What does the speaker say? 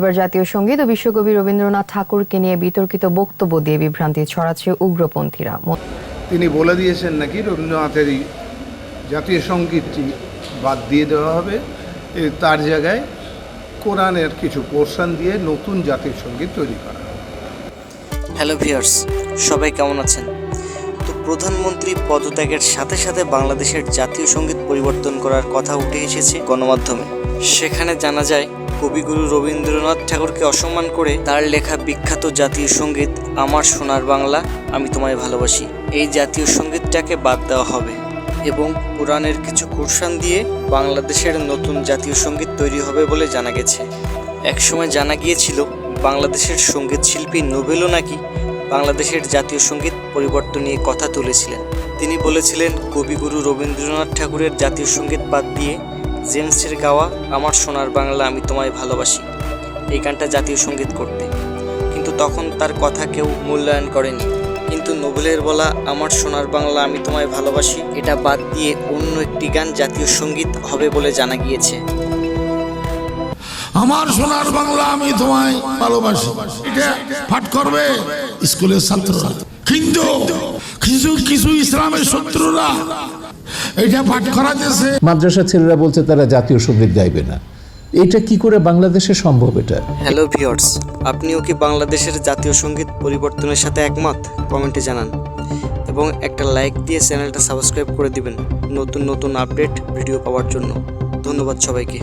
এবার জাতীয় সংগীত ও বিশ্বকবি রবীন্দ্রনাথ ঠাকুরকে নিয়ে বিতর্কিত বক্তব্য দিয়ে বিভ্রান্তি ছড়াচ্ছে উগ্রপন্থীরা। তিনি বলে দিয়েছেন নাকি রবীন্দ্রনাথের এই জাতীয় সঙ্গীতটি বাদ দিয়ে দেওয়া হবে? এ তার জায়গায় কোরআনের কিছু পোর্শন দিয়ে নতুন জাতীয় সংগীত তৈরি করা হ্যালো ভিউয়ার্স সবাই কেমন আছেন? তো প্রধানমন্ত্রী পদত্যাগের সাথে সাথে বাংলাদেশের জাতীয় সংগীত পরিবর্তন করার কথা উঠে এসেছে গণমাধ্যমে। সেখানে জানা যায় কবিগুরু রবীন্দ্রনাথ ঠাকুরকে অসম্মান করে তার লেখা বিখ্যাত জাতীয় সংগীত আমার সোনার বাংলা, আমি তোমায় ভালোবাসি। এই জাতীয় সঙ্গীতটাকে বাদ দেওয়া হবে এবং কোরআনের কিছু কুরসান দিয়ে বাংলাদেশের নতুন জাতীয় সংগীত তৈরি হবে বলে জানা গেছে। একসময় জানা গিয়েছিল, বাংলাদেশের সংগীত শিল্পী নোবেলও নাকি বাংলাদেশের জাতীয় সংগীত পরিবর্তন নিয়ে কথা তুলেছিলেন। তিনি বলেছিলেন, কবিগুরু রবীন্দ্রনাথ ঠাকুরের জাতীয় সংগীত বাদ দিয়ে জেমসের গাওয়া, আমার সোনার বাংলা আমি তোমায় ভালোবাসি। এই গানটা জাতীয় সংগীত করতে। কিন্তু তখন তার কথা কেউ মূল্যায়ন করেনি। কিন্তু নোবেলের বলা, আমার সোনার বাংলা আমি তোমায় ভালোবাসি, এটা বাদ দিয়ে অন্য একটি গান জাতীয় সংগীত হবে বলে জানা গিয়েছে। আমার সোনার বাংলা আমি তোমায় ভালোবাসি। এটা পাঠ করবে স্কুলের ছাত্ররা। কিন্তু কিছু কিছু ইসলামের শত্রুরা এটা পাঠ করাতেছে। মাদ্রাসা ছেলেরা বলছে তারা জাতীয় সংগীত গাইবে না। এটা কি করে বাংলাদেশে সম্ভব এটা? হ্যালো ভিওর্স আপনিও কি বাংলাদেশের জাতীয় সংগীত পরিবর্তনের সাথে একমত? কমেন্টে জানান। এবং একটা লাইক দিয়ে চ্যানেলটা সাবস্ক্রাইব করে দিবেন। নতুন নতুন আপডেট ভিডিও পাওয়ার জন্য। ধন্যবাদ সবাইকে।